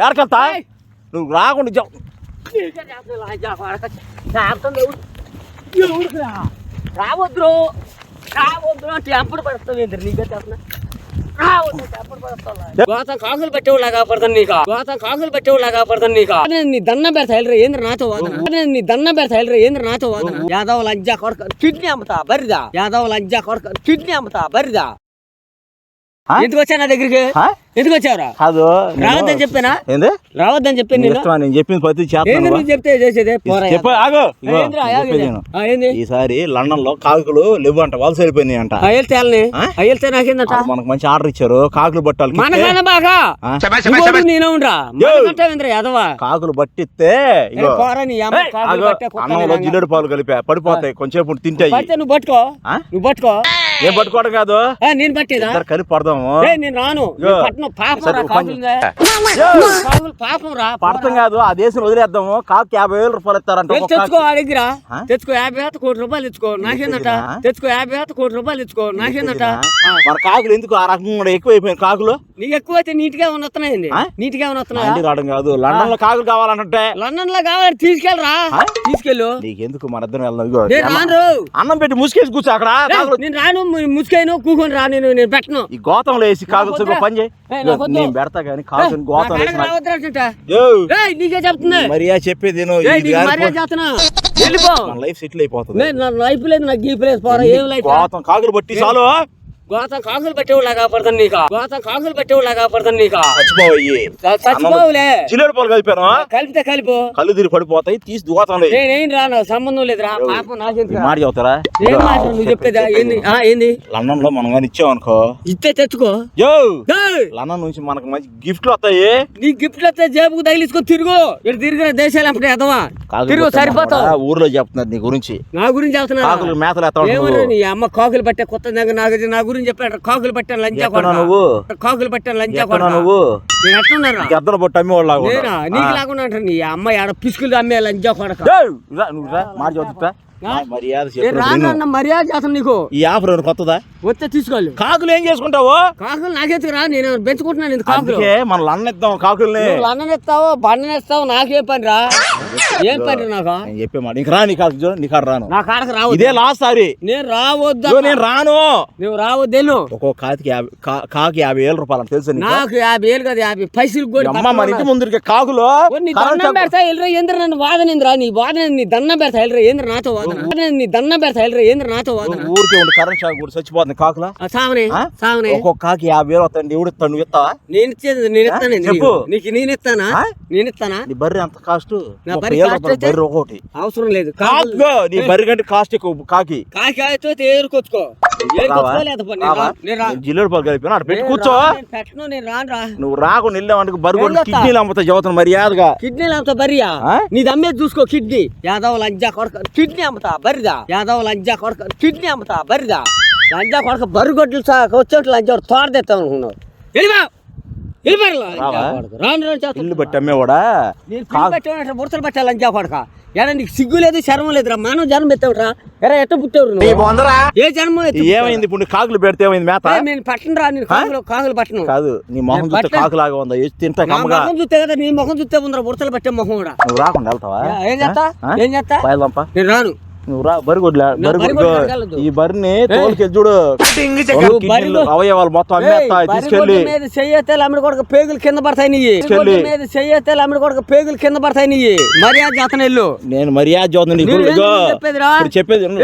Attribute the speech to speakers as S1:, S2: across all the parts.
S1: ఎడకెళ్తా నువ్వు రాకుండా చెప్
S2: రావద్దు రావద్దు అంటే ఎప్పుడు పడుతుంది నీకే చెప్పిన గోతం కాకులు పెట్టేవాళ్ళ కాపాడుతాను నీకు? గోతం కాకులు పెట్టేవాళ్ళ కాపాడుతాను నీకు? నీ దండం పెడతా వెళ్ళరా? ఏంద్ర నాతో వాదన? నీ దండం పెడతా వెళ్ళరా? ఏంద్ర నాతో వాదన? యాదవ్ లంజా కొడక. కిడ్నీ అమ్ముతా బరిదా యాదవ్ లంజా కొడక. కిడ్నీ అమ్ముతా బరిదా? ఎందుకు వచ్చా నా దగ్గరికి? ఎందుకు వచ్చావురా
S1: కాదు
S2: రావద్దని చెప్పానా?
S1: ఏంది?
S2: రావద్దని చెప్పాను
S1: నీ
S2: నేను
S1: చెప్పింది ప్రతి
S2: ఏంది
S1: చేస్తాను
S2: నువ్వు చెప్తే చేసేదే? పోరా
S1: చెప్పు ఆగు. నేను. చెప్పేది ఈసారి లండన్లో కాకులు లేవు అంట వలస వెళ్ళిపోయినాయి అంట
S2: అయ్యల్తే వాళ్ళని
S1: ఆ?
S2: అయ్యల్తే నాకేందట?
S1: మనకు మంచి ఆర్డర్ ఇచ్చారు. కాకులు బట్టాలి
S2: మనకన్నా బాగా? నేనే ఉండరా? యాదవా
S1: కాకులు బట్టిస్తే ఇగో.
S2: పోరా నీ అమ్మ
S1: ఏయ్,
S2: కాకులు
S1: ఆగు.
S2: పట్టే కుక్క
S1: అన్నంలో. జిల్లేడు పాలు కలిపా. పడిపోతాయి కొంచెంసేపు తింటాయి
S2: నువ్వు పట్టుకో? నువ్వు పట్టుకో.
S1: ఏం పట్టుకోవడం కాదు?
S2: నేను పట్టేదా?
S1: కలిపి పడదాము.
S2: నేను రాను. నేను పట్టను. పాపం రా పాపం
S1: పడతాం కాదు ఆ దేశం వదిలేద్దాము. కాకు యాభై వేలు రూపాయలు ఇస్తారంట
S2: తెచ్చుకో. ఆ దగ్గర? తెచ్చుకో యాభై వేత కోటి రూపాయలు తెచ్చుకో. నాకేందట? తెచ్చుకో యాభై వేత కోటి రూపాయలు తెచ్చుకో. నాకేందట.
S1: మన కాకులు ఎందుకు ఆ రకంగా కూడా ఎక్కువైపోయినాయి కాకులు?
S2: నీకు ఎక్కువైతే నీట్గా ఉన్నస్తున్నాయండి
S1: ఆ?
S2: నీట్గా
S1: మా
S2: ఉన్నస్తున్నాయా
S1: ఇంటికి రావడం కాదు. లండన్లో కాకులు కావాలంటే
S2: లండన్లో కావాలి తీసుకెళ్ళరా? తీసుకెళ్ళు.
S1: నీకెందుకు మన ఇద్దరం వెళ్దాం? అన్నం-
S2: రాను.
S1: పెట్టి ముసుకేసి కూర్చో అక్కడ.
S2: నేను రాను. ముసుకైను కూకొని రా నేను నేను పెట్టను.
S1: ఈ గోతంలో వేసి కాకులు. పని చేయి.
S2: నాకు.
S1: నేను పెడతా కానీ కాకులు
S2: ఏయ్,
S1: గోతం
S2: నీకే.
S1: మరియా చెప్పేది లైఫ్ సెటిల్ అయిపోతుంది.
S2: లైఫ్ లేదు నాకు గీపు లేదు పోరా ఏం లైఫ్?
S1: గోతం కాకులు పట్టి చాలు
S2: గోతం కాకులు పెట్టేవాళ్ళ కాపాడుతాను నీకు? గోతం కాకులు పెట్టేవాళ్ళ కాపాడుతాను నీకు?
S1: చచ్చిపోయి
S2: చచ్చిపోవులే.
S1: పాలు కలిపాను
S2: కలిపితే కలిపో.
S1: కళ్ళు తిరిగి పడిపోతాయి తీసి.
S2: నేనేం రా నాకు సంబంధం లేదురా. పాపం
S1: మాట చెబుతారా?
S2: ఏం మాట నువ్వు చెప్పేదా ఏంది? ఆ, ఏంది?
S1: లండన్లో మనం కానీ ఇచ్చాం అనుకో.
S2: ఇస్తే తెచ్చుకో.
S1: యో! లండన్ నుంచి మనకు మంచి గిఫ్ట్లు వస్తాయి.
S2: నీ గిఫ్ట్లు వస్తే జేబుకు తగిలించుకొని తిరుగు. ఇక్కడ తిరిగిన దేశాలు అప్పుడే ఎదవా? తిరుగు సరిపోతావు.
S1: ఊర్లో చెప్తున్నారు నీ గురించి.
S2: నా గురించి చెప్తున్నా
S1: కాకులు మేతలు
S2: నీ అమ్మ కాకులు పట్టే కొత్త నాకు నా గురించి చెప్పాడు కాకులు పట్టాను లంచా కొడక
S1: నువ్వు?
S2: కాకులు పట్టాను లంచా కొడక
S1: నువ్వు?
S2: నేను ఎట్లున్నారా?
S1: గద్దలు పొట్టు అమ్మేవాళ్ళు
S2: నేనా నీకు అంటారు నీ అమ్మ ఆడ పిసుకులు అమ్మే లంచా కొడక.
S1: నువ్వు రా మాట
S2: ఆ?
S1: మర్యాద
S2: మర్యాద చేస్తాను నీకు.
S1: ఈ ఆఫర్ కొత్తదా?
S2: వస్తే తీసుకోవాలి.
S1: కాకులు ఏం చేసుకుంటావు?
S2: కాకులు నాకెత్తుకు రా? నేను పెంచుకుంటున్నాను ఇంత కాకులు.
S1: మనం లండన్ ఇద్దాం కాకుల్ని.
S2: లండన్ ఇస్తావు బండన్ ఇస్తావు నాకేం పని రా? ఏం పని నాకు?
S1: చెప్పే మాట. ఇంక రా నీ కాకు నీ కాడ రాను.
S2: నా కాడకు రావద్దు.
S1: ఇదే లాస్ట్ సారి.
S2: నేను రావద్దు
S1: నేను రాను.
S2: నువ్వు రావద్దేను
S1: ఒక్కో కాకి యాభై కా- కాకి యాభై వేలు రూపాయలు తెలుసు నీకు?
S2: నాకు యాభై వేలు కదా యాభై పైసలు కూడా
S1: అమ్మ మన ఇంటి ముందు కాకులు
S2: దండం పెడతా ఎల్రా ఏంద్ర నన్ను వాదనేంద్రా నీ వాదన నీ దండం పెడతా ఎల్రా ఏంద్ర నాతో దండం పెడతా ఏంద్ర నాతో వాదన?
S1: ఊరికే ఉండి కరెంట్ షాక్ కూడా చచ్చిపోతుంది. కాకుల?
S2: ఆ, సావనే
S1: ఆ?
S2: సావనే.
S1: ఒక్కొక్క కాకి యాభై వేలు వస్తాయండి ఎవడు ఇస్తాడు నువ్వు ఇస్తావా?
S2: నేను ఇచ్చేది నేను ఇస్తాను
S1: చెప్పు.
S2: నీకు. నేను ఇస్తానా? నేను ఇస్తానా?
S1: నీ బర్రె అంత కాస్ట్?
S2: బర్రె
S1: ఒకటి
S2: అవసరం లేదు.
S1: నీ బర్రె కంటే కాస్ట్ ఎక్కువ కాకి.
S2: కాకి అయితే ఏరుకొచ్చుకో.
S1: జిల్లేడు పాలు కలిపి అక్కడ పెట్టి
S2: నేను
S1: కూర్చో. నువ్వు రాకుండా వెళ్ళామంటే బరువు? కిడ్నీలు అమ్ముతా చదువుతాను మర్యాదగా.
S2: కిడ్నీలు అమ్ముతా బరియా
S1: ఆ?
S2: నీది అమ్మేది చూసుకో కిడ్నీ. యాదవ్ లంజా కొడక కిడ్నీ అమ్ముతా బరిదా యాదవ్ లంజా కొడక కిడ్నీ అమ్ముతా బరిదా లంజా కొడక బర్రు గొడ్లు వచ్చేట్లు లంజా తోట తెస్తాం అనుకున్నావు. వెళ్ళిపో.
S1: ఇల్లు బట్టి అమ్మేవాడా?
S2: పిల్లి పెట్టాను ఎరా నీకు సిగ్గు లేదు శర్మం లేదురా. మానవ జన్మ ఎత్తావురా ఎరా ఎట్ట పుట్టావు నువ్వు? ఏ జన్మ
S1: ఏమైంది ఇప్పుడు కాకులు పెడితే ఏమైంది మేత?
S2: ఏ, నేను పట్టను రా నేను కాకులు కాకులు పట్టను.
S1: కాదు నీ మొహం చూస్తే. కాకులాగా ఉందా? తింటా కమ్మగా
S2: ముఖం చూస్తే కదా నీ ముఖం చూస్తే ఉందిరా బుడతలు పెట్టే ముఖం కూడా.
S1: నువ్వు రాకుండా వెళ్తావా?
S2: ఏం చేస్తా? ఏం చేస్తా? నేను రాను.
S1: నువ్వు రా
S2: నా
S1: బరిగొడ్డు
S2: బరిగొడ్డు అడగలదు.
S1: ఈ బరిని తోలుకి చూడు. అవయవాలు మొత్తం అమ్మేస్తా
S2: ఏయ్,
S1: తీసుకెళ్ళి.
S2: మీద చెయ్యేస్తే అమ్మిడి కొడుకు పేగులు కింద పడతాయి నీ. మీద చెయ్యేస్తే అమ్మిడి కొడుకు పేగులు కింద పడతాయి నీ మర్యాద జాతన ఇల్లు
S1: నేను మర్యాద? ఇప్పుడు చెప్పేది ఉండే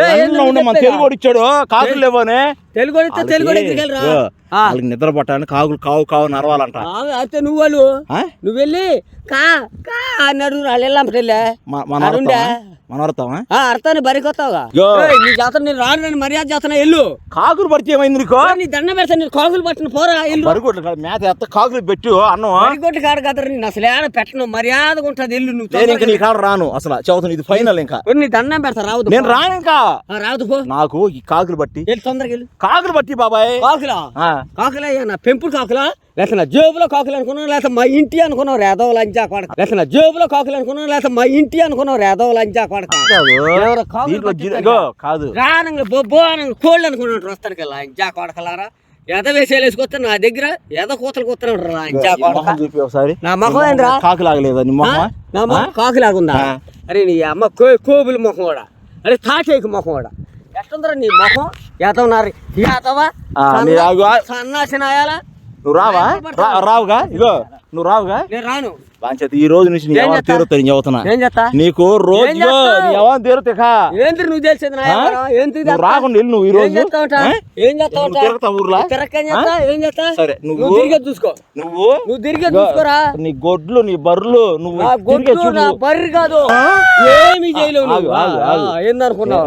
S1: మన
S2: చెప్పేదా?
S1: తెలుగు వాడు ఇచ్చాడు కాకులు లేవనే.
S2: తెలుగు తెలుగు
S1: వాళ్ళకి నిద్ర పట్టాలని కాకులు కావు కావు నరవాలంట
S2: అయితే నువ్వు వాళ్ళు? నువ్వు వెళ్ళి కా కా అని అడుగు వాళ్ళు వెళ్ళాంపటెళ్ళే
S1: మ- మన. అర్థమా?
S2: అర్థాన్ని. ఏయ్, నీ జాతర నేను రాను నేను మర్యాద జాతన ఎల్లు
S1: కాకులు పడితే ఏమైంది నీకు?
S2: నీ దండ పెడతా నేను కాకులు పట్టిన పోరా ఎల్లు
S1: బరిగొడ్లు కాదు, మేత ఎత్త కాకులు పెట్టు అన్నం.
S2: మరిగొట్టి కాడు కదరా నేను అసలు ఏడ పెట్టను మర్యాదగా ఉంటుంది ఎల్లు నువ్వు
S1: నేను ఇంకా నీ కాడ రాను అసలు చదువుతుంది ఇది ఫైనల్ ఇంకా.
S2: నీ దండం పెడతా రావద్దు
S1: నేను రాను ఇంకా.
S2: రావద్దు పో.
S1: నాకు ఈ కాకులు బట్టి
S2: వెళ్ళి తొందరగా వెళ్ళు.
S1: కాకులు బట్టి బాబాయ్.
S2: కాకులా? కాకులా నా పెంపుడు కాకులా? లేకపోతే నా జేబులో కాకులు అనుకున్నావు? లేకపోతే మా ఇంటి అనుకున్నావు? రేదో లంచా కొడక. లేకపోతే నా జేబులో కాకులు అనుకున్నావు? లేకపోతే మా ఇంటి అనుకున్నావు? రేదో లంచా కొడక.
S1: కాదు.
S2: రానంగా బొబ్బో అనంగా కోళ్ళు అనుకున్నట్టు వస్తాను కదా లంచా కొడకలారా. ఎద వేసేలు వేసుకొస్తా నా దగ్గర ఎద కూతలు కూతున్నాడు
S1: ఒకసారి.
S2: నా మొహం ఏంద్రా?
S1: కాకు లాగలేదా నీ మొహం?
S2: నా మొహం కాకులాగుందా?
S1: ఆ.
S2: అరే నీ అమ్మ కోబుల మొహం కూడా. అరే తాటేకి మొహం కూడా. ఎట్టుందరా నీ మొహం? ఎదవనారి ఎదవా
S1: ఆ, నీ ఆగు, ఆ.
S2: సన్నాసి నాయాలా?
S1: నువ్వు రావా? రావుగా ఇగో. నువ్వు రావుగా?
S2: రాను.
S1: బాంచేత ఈ రోజు నుంచి నీ
S2: ఏం
S1: ఎవరు
S2: చేస్తా?
S1: తీరుతాయి నేను చెబుతున్నా
S2: ఏం చేస్తా?
S1: నీకు రోజు
S2: చేస్తావు? ఏంటి నువ్వు తెలిసింది? ఏంటి
S1: రాకుండా వెళ్ళు నువ్వు ఈ రోజు?
S2: ఏం చేస్తావుట
S1: నువ్వు తిరగతావు ఊర్లో?
S2: ఏం చేస్తా?
S1: సరే, నువ్వు-
S2: తిరిగే చూసుకో.
S1: నువ్వు
S2: నువ్వు తిరిగే చూసుకోరా?
S1: నీ గొడ్లు నీ బర్రెలు నువ్వు తిరిగే చూడు.
S2: బర్రి కాదు. ఏమి చేయలేవు ఏందనుకున్నావు?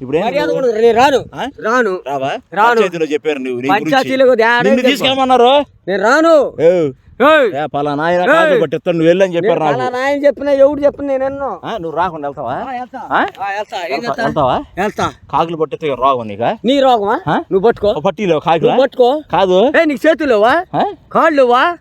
S1: ఇప్పుడు.
S2: నేను రాను.
S1: ఆ?
S2: రాను.
S1: రావా?
S2: రాను.
S1: పంచాయతీలో చెప్పారు నువ్వు నిన్ను. తీసుకెళ్ళమన్నారు?
S2: నేను రాను.
S1: పలానా ఆయన కాదు. పట్టిస్తాను వెళ్ళని చెప్పారు నాకు.
S2: చెప్పినా ఎవడు చెప్పిన నేను ఎన్నో.
S1: నువ్వు రాకుండా వెళ్తావా? వెళ్తావా?
S2: వెళ్తా.
S1: కాకులు పట్టితే రోగం నీకా
S2: నీ రోగమా? నువ్వు పట్టుకో.
S1: పట్టీలో కాకులా?
S2: పట్టుకో.
S1: కాదు.
S2: నీకు చేతులేవా? కాళ్ళువా?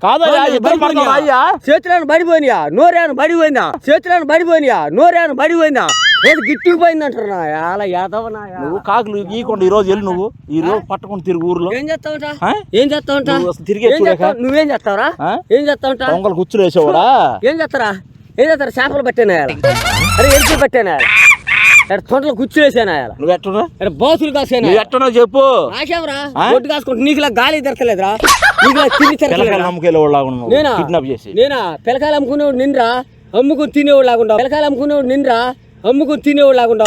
S1: అయ్యా?
S2: చేతులను బడిపోయినా నోరేను బడిపోయిందా? చేతులను బడిపోయినా నోరేను బడిపోయిందా? ఏది గిట్టుకు పోయింది అంటారు అలా యాదవనా
S1: నువ్వు కాకులు గీయకుండా ఈ రోజు వెళ్ళి నువ్వు ఈ రోజు పట్టుకొని తిరుగు ఊర్లో.
S2: ఏం చేస్తావుట? ఏం చేస్తావుట?
S1: తిరిగే?
S2: నువ్వేం చేస్తావురా? ఏం చేస్తావుట?
S1: దొంగలు గుచ్చులు వేసేవాడా?
S2: ఏం చేస్తారా ఏం చేస్తారా చేపలు పట్టాను అరే ఎరికి పట్టాను తొంటలు గుచ్చు వేసాను
S1: నువ్వు ఎట్టున్నా
S2: అరే బాసులు కాసాను
S1: నువ్వు ఎట్టున్నా చెప్పు.
S2: నాకేమరా? ఒడ్డు కాసుకుంటే నీకులా గాలి తిరగలేదురా నీకులా
S1: నమ్మకాయలు వాళ్ళగా
S2: నేనా?
S1: కిడ్నాప్ చేసి.
S2: నేనా? పిల్లకాయలు అమ్ముకునేవాడు నిన్రా? అమ్ముకుని తినేవాడు లాగుండా పిల్లకాయలు అమ్ముకునేవాడు నిన్రా? అమ్ముకుని తినేవాడు లాగుండా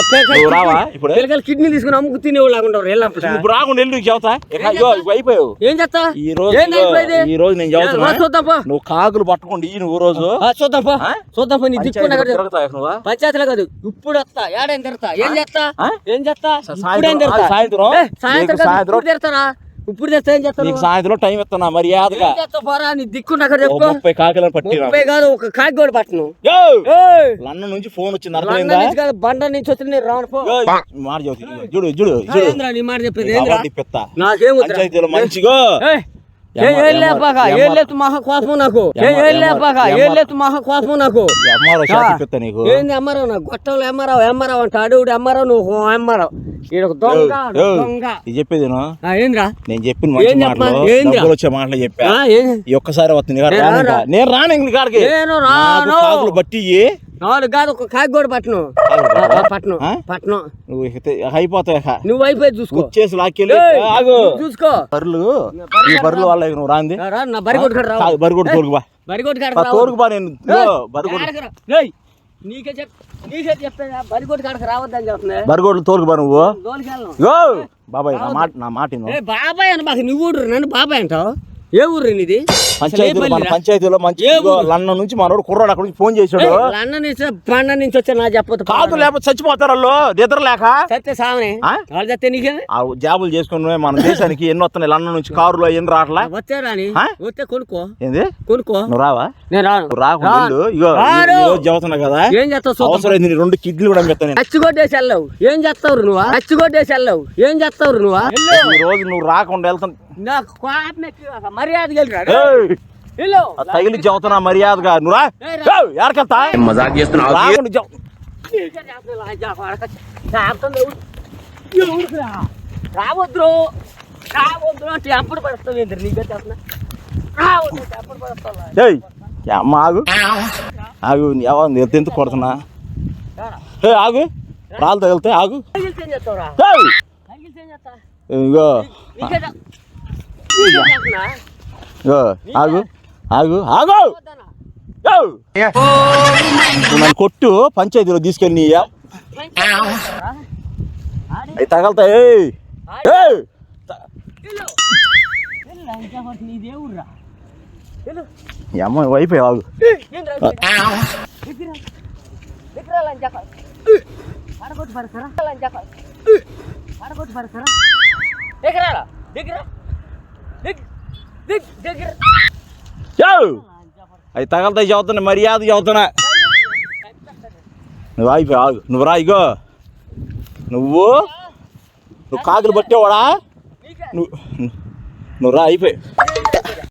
S1: రావా ఇప్పుడు?
S2: పిల్లకాయలు కిడ్నీ తీసుకుని అమ్ముకుని తినేవాడు లాగుండా
S1: ఇప్పుడు రాకుండా వెళ్ళి నీకు చెబుతా. అయిపోయావు.
S2: ఏం చేస్తా?
S1: ఈ రోజు? ఈ రోజు నేను చెబుతున్నా.
S2: రా, చూద్దాం పో.
S1: నువ్వు కాకులు పట్టుకోండి ఈ నువ్వు రోజు.
S2: ఆ, చూద్దాం పో.
S1: ఆ?
S2: చూద్దాం పో నీ దిక్కున్నా
S1: పంచాయతీలో
S2: కాదు ఇప్పుడు వస్తా తిడతా ఏం చేస్తా? ఏం చేస్తా?
S1: సాయంత్రం- సాయంత్రం?
S2: సాయంత్రం? ఇప్పుడు తెస్తా ఏం చేస్తాను
S1: నీకు సాయంత్రం టైం ఇస్తున్నా మర్యాదగా.
S2: పోరా నీ చెప్పు.
S1: ముప్పై కాకులను పట్టి
S2: ముప్పై కాదు ఒక కాకి కూడా పట్టను!
S1: లండన్ నుంచి ఫోన్ వచ్చింది అర్థమైందా?
S2: బండ నుంచి వచ్చి నేను రాను
S1: మాట చూడు చూడు
S2: నీ మాట చెప్పేది
S1: నీకు మంచిగా.
S2: ఏయ్,
S1: ఎమ్మ-
S2: ఏం- ఏం
S1: ఎమ్మ-
S2: లేపాక ఏం
S1: ఎమ్మ-
S2: లేదు మహా కోపం నాకు మహా కోపం నాకు ఏంది అమ్మారావు గొట్టంలో ఎమ్మారావు ఎమ్మారావు అంట అడుగుడు ఎమ్మారావు నువ్వు ఎమ్మారావు
S1: చెప్పేది నేను చెప్పిన? మాటలు వచ్చే చెప్పా ఒక్కసారి వస్తుంది
S2: నేను
S1: రాను. ఇంకా. కాడికి
S2: నేను
S1: బట్టి.
S2: నాలుగు కాదు ఒక కాకి కూడా పట్టను. పట్టను.
S1: నువ్వు అయిపోతావు.
S2: నువ్వు అయిపోయి చూసుకో.
S1: వచ్చేసి లాక్కెళ్ళి
S2: చూసుకో.
S1: బర్రెలు ఈ బర్రెలు వాళ్ళ నువ్వు రాంది.
S2: నా బరి కొట్టుకాడు
S1: బర్రె కొట్టు తోలుకు బా.
S2: బరి కొట్టుకాడు
S1: బా,
S2: రావు
S1: తోలుకు బా నేను. బర్రె కొట్టు.
S2: నీకే చెప్ నీకే బరి రావద్దని చెప్తున్నా.
S1: నువ్వు. బాబాయ్ నా మాట నా మాట
S2: బాబాయ్ అని మాకు నువ్వు ఊరు నన్ను బాబాయ్ అంటావు? ఏ ఊరు నీది?
S1: పంచాయతీలో మన పంచాయతీలో మంచి లండన్ నుంచి మనోడు కుర్రాడు అక్కడ నుంచి ఫోన్ చేశాడు.
S2: లండన్ నుంచి పండ నుంచి వచ్చా నా చెప్పదు
S1: కాదు లేకపోతే చచ్చిపోతారు వాళ్ళు. నిద్ర లేక?
S2: సత్య సామని
S1: జాబులు చేసుకుని మన దేశానికి ఎన్ని వస్తున్నాయి? లండన్ నుంచి కారులో ఎన్ని రావట్లా
S2: వచ్చే రాని.
S1: ఆ?
S2: వస్తే కొనుక్కో.
S1: ఏంది?
S2: కొనుక్కో.
S1: నువ్వు రావా?
S2: నేను రాను.
S1: రాకుండా. ఇగో చెబుతున్నా కదా.
S2: ఏం చేస్తావు.
S1: అవసరం నీ రెండు కిడ్నీలు కూడా పెడతాను నేను.
S2: అచ్చిగొడ్డేసి వెళ్ళవు. ఏం చేస్తావు నువ్వా? అచ్చిగొడ్డేసి వెళ్ళవు. ఏం చేస్తావు నువ్వా?
S1: ఈ రోజు నువ్వు రాకుండా వెళ్తాను
S2: నాకు. మర్యాద గెలిరా
S1: తగిలి చెబుతున్నా మర్యాదగా నువ్వు
S3: మజాక్ చేస్తున్నావు.
S2: రావద్దు రావద్దు అంటే ఎప్పుడు పడుస్తావు ఏంటి నీకు చేస్తున్నా రావద్దు ఎప్పుడు
S1: ఆగు. ఆగు ఎవరు ఎంత కొడుతున్నా? ఏ ఆగు. రాళ్ళు తగిలితే ఆగు? ఇగో ఆగు. ఆగు ఆగు! నన్ను కొట్టు పంచాయతీలో తీసుకెళ్ళి అవి తగలతాయి అమ్మ వైపు ఆగు.
S2: దగ్గర. దగ్గర దగ్గర
S1: అవి తగలతాయి చదువుతున్నా మర్యాద చదువుతున్నా. నువ్వు ఆగిపోయి ఆగు. నువ్వు రాయిగో నువ్వు? నువ్వు కాకులు పట్టేవాడా? నువ్వు నువ్వు రా అయిపోయి